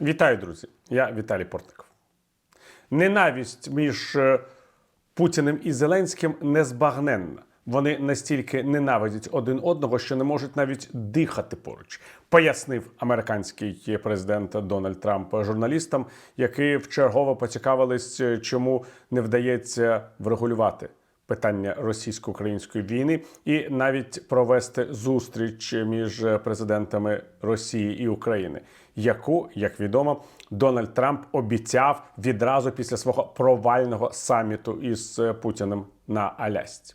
Вітаю, друзі! Я Віталій Портников. Ненависть між е, Путіним і Зеленським незбагненна. Вони настільки ненавидять один одного, що не можуть навіть дихати поруч, пояснив американський президент Дональд Трамп журналістам, які вчергово поцікавились, е, чому не вдається врегулювати питання російсько-української війни і навіть провести зустріч між президентами Росії і України, яку, як відомо, Дональд Трамп обіцяв відразу після свого провального саміту із Путіним на Алясці.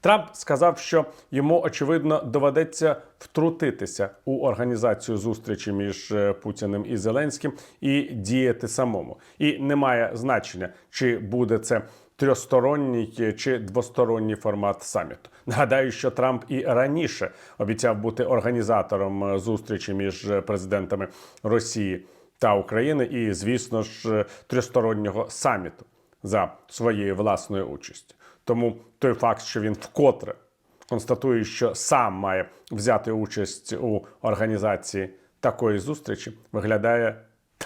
Трамп сказав, що йому очевидно доведеться втрутитися у організацію зустрічі між Путіним і Зеленським і діяти самому. І немає значення, чи буде це трьохсторонній чи двосторонній формат саміту. Нагадаю, що Трамп і раніше обіцяв бути організатором е, зустрічі між е, президентами Росії та України, і, звісно ж, е, трьохстороннього саміту за своєю власною участю. Тому той факт, що він вкотре констатує, що сам має взяти участь у організації такої зустрічі, виглядає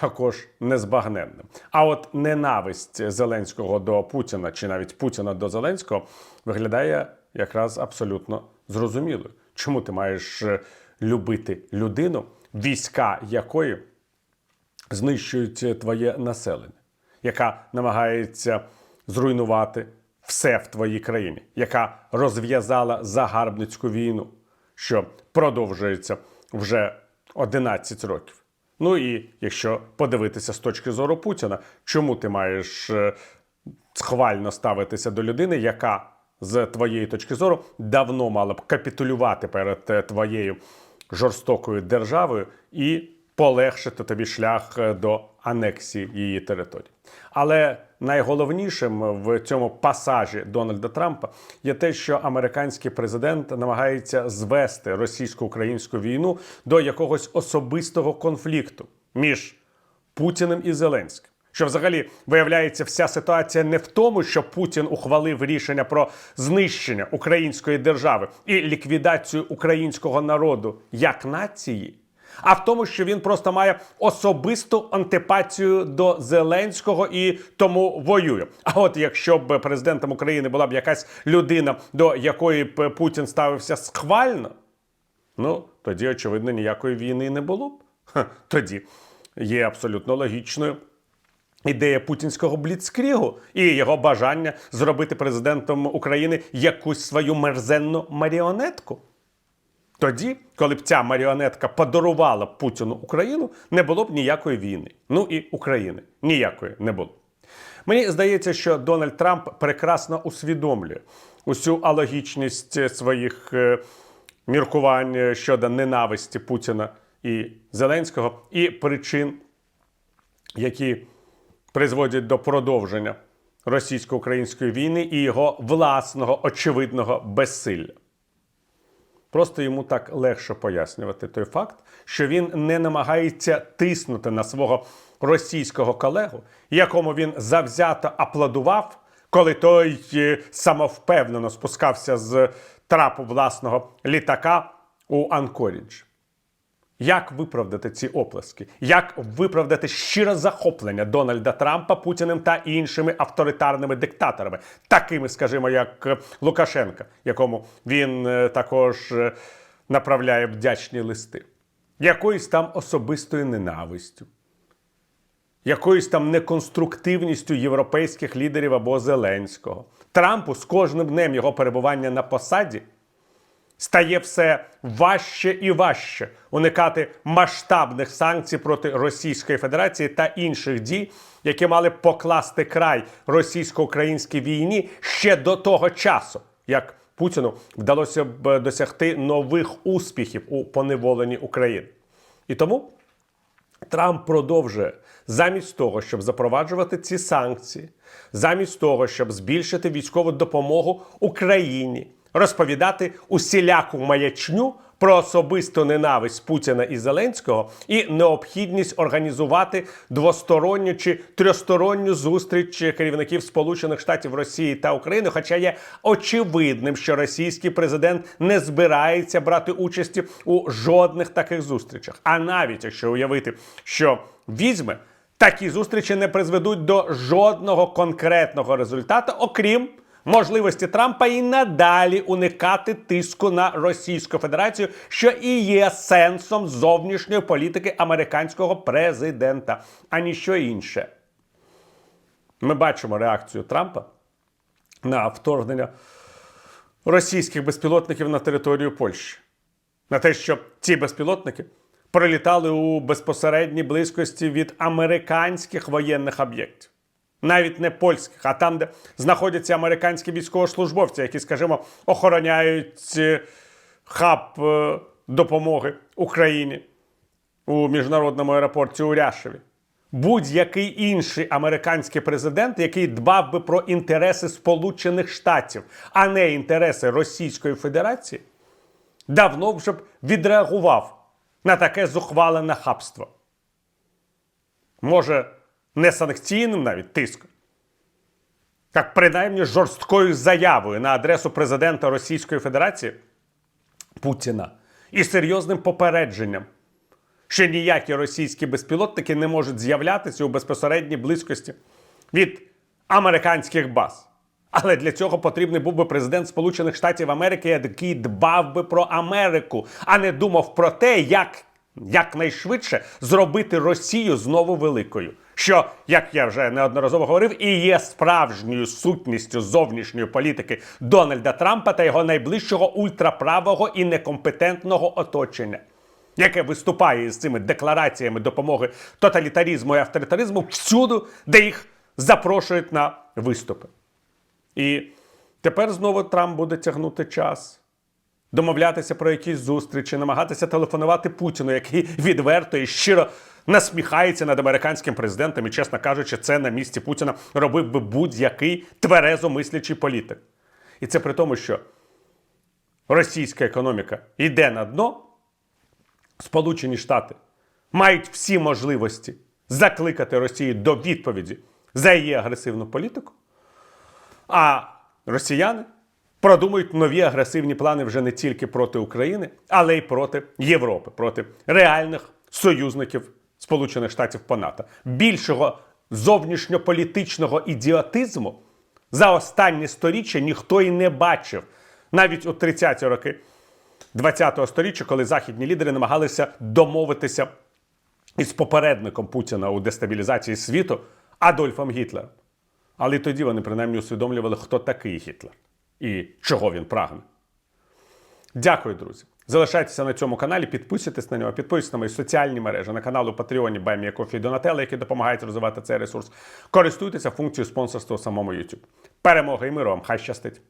також незбагненним. А от ненависть Зеленського до Путіна чи навіть Путіна до Зеленського виглядає якраз абсолютно зрозумілою. Чому ти маєш е, любити людину, війська якої знищують твоє населення, яка намагається зруйнувати все в твоїй країні, яка розв'язала загарбницьку війну, що продовжується вже 11 років. Ну і якщо подивитися з точки зору Путіна, чому ти маєш е, схвально ставитися до людини, яка з твоєї точки зору давно мала б капітулювати перед е, твоєю жорстокою державою і полегшити тобі шлях е, до анексії її території. Але найголовнішим в цьому пасажі Дональда Трампа є те, що американський президент намагається звести російсько-українську війну до якогось особистого конфлікту між Путіним і Зеленським. Що взагалі виявляється, вся ситуація не в тому, що Путін ухвалив рішення про знищення української держави і ліквідацію українського народу як нації, а в тому, що він просто має особисту антипатію до Зеленського і тому воює. А от якщо б президентом України була б якась людина, до якої б Путін ставився схвально, ну тоді, очевидно, ніякої війни не було б. Ха, тоді є абсолютно логічною. Ідея путінського бліцкрігу і його бажання зробити президентом України якусь свою мерзенну маріонетку. Тоді, коли б ця маріонетка подарувала Путіну Україну, не було б ніякої війни. Ну і України ніякої не було. Мені здається, що Дональд Трамп прекрасно усвідомлює усю алогічність своїх е, міркувань щодо ненависті Путіна і Зеленського, і причин, які призводять до продовження російсько-української війни і його власного очевидного безсилля. Просто йому так легше пояснювати той факт, що він не намагається тиснути на свого російського колегу, якому він завзято аплодував, коли той е, самовпевнено спускався з трапу власного літака у Анкорідж. Як виправдати ці оплески? Як виправдати щире захоплення Дональда Трампа Путіним та іншими авторитарними диктаторами, такими, скажімо, як е, Лукашенка, якому він е, також е, направляє вдячні листи, якоюсь там особистою ненавистю, якоюсь там неконструктивністю європейських лідерів або Зеленського. Трампу з кожним днем його перебування на посаді стає все важче і важче уникати масштабних санкцій проти Російської Федерації та інших дій, які мали покласти край російсько-українській війні ще до того часу, як Путіну вдалося б досягти нових успіхів у поневоленні України. І тому Трамп продовжує замість того, щоб запроваджувати ці санкції, замість того, щоб збільшити військову допомогу Україні, розповідати усіляку маячню про особисту ненависть Путіна і Зеленського і необхідність організувати двосторонню чи трьохсторонню зустріч керівників Сполучених Штатів Росії та України. Хоча є очевидним, що російський президент не збирається брати участі у жодних таких зустрічах. А навіть якщо уявити, що візьме, такі зустрічі не призведуть до жодного конкретного результату, окрім можливості Трампа і надалі уникати тиску на Російську Федерацію, що і є сенсом зовнішньої політики американського президента, а ніщо інше. Ми бачимо реакцію Трампа на вторгнення російських безпілотників на територію Польщі. На те, що ці безпілотники прилітали у безпосередній близькості від американських воєнних об'єктів. Навіть не польських, а там, де знаходяться американські військовослужбовці, які, скажімо, охороняють е, хаб е, допомоги Україні у міжнародному аеропорті у Ряшеві. Будь-який інший американський президент, який дбав би про інтереси Сполучених Штатів, а не інтереси Російської Федерації, давно вже б відреагував на таке зухвале нахабство. Може, не санкційним навіть тиском, як принаймні жорсткою заявою на адресу президента Російської Федерації Путіна і серйозним попередженням, що ніякі російські безпілотники не можуть з'являтися у безпосередній близькості від американських баз. Але для цього потрібний був би президент Сполучених Штатів Америки, який дбав би про Америку, а не думав про те, як якнайшвидше зробити Росію знову великою. Що, як я вже неодноразово говорив, і є справжньою сутністю зовнішньої політики Дональда Трампа та його найближчого ультраправого і некомпетентного оточення, яке виступає із цими деклараціями допомоги тоталітарізму і авторитаризму всюди, де їх запрошують на виступи. І тепер знову Трамп буде тягнути час, домовлятися про якісь зустрічі, намагатися телефонувати Путіну, який відверто і щиро насміхається над американським президентом. І, чесно кажучи, це на місці Путіна робив би будь-який тверезо мислячий політик. І це при тому, що російська економіка йде на дно, Сполучені Штати мають всі можливості закликати Росію до відповіді за її агресивну політику. А росіяни продумують нові агресивні плани вже не тільки проти України, але й проти Європи, проти реальних союзників Сполучених Штатів по НАТО. Більшого зовнішньополітичного ідіотизму за останні сторіччя ніхто і не бачив. Навіть у 30-ті роки 20-го сторіччя, коли західні лідери намагалися домовитися із попередником Путіна у дестабілізації світу Адольфом Гітлером. Але тоді вони принаймні усвідомлювали, хто такий Гітлер і чого він прагне. Дякую, друзі. Залишайтеся на цьому каналі, підписуйтесь на нього, підписуйтесь на мої соціальні мережі, на канал у Патреоні Баймія і Донателла, які допомагають розвивати цей ресурс. Користуйтеся функцією спонсорства у самому YouTube. Перемоги і миру вам! Хай щастить!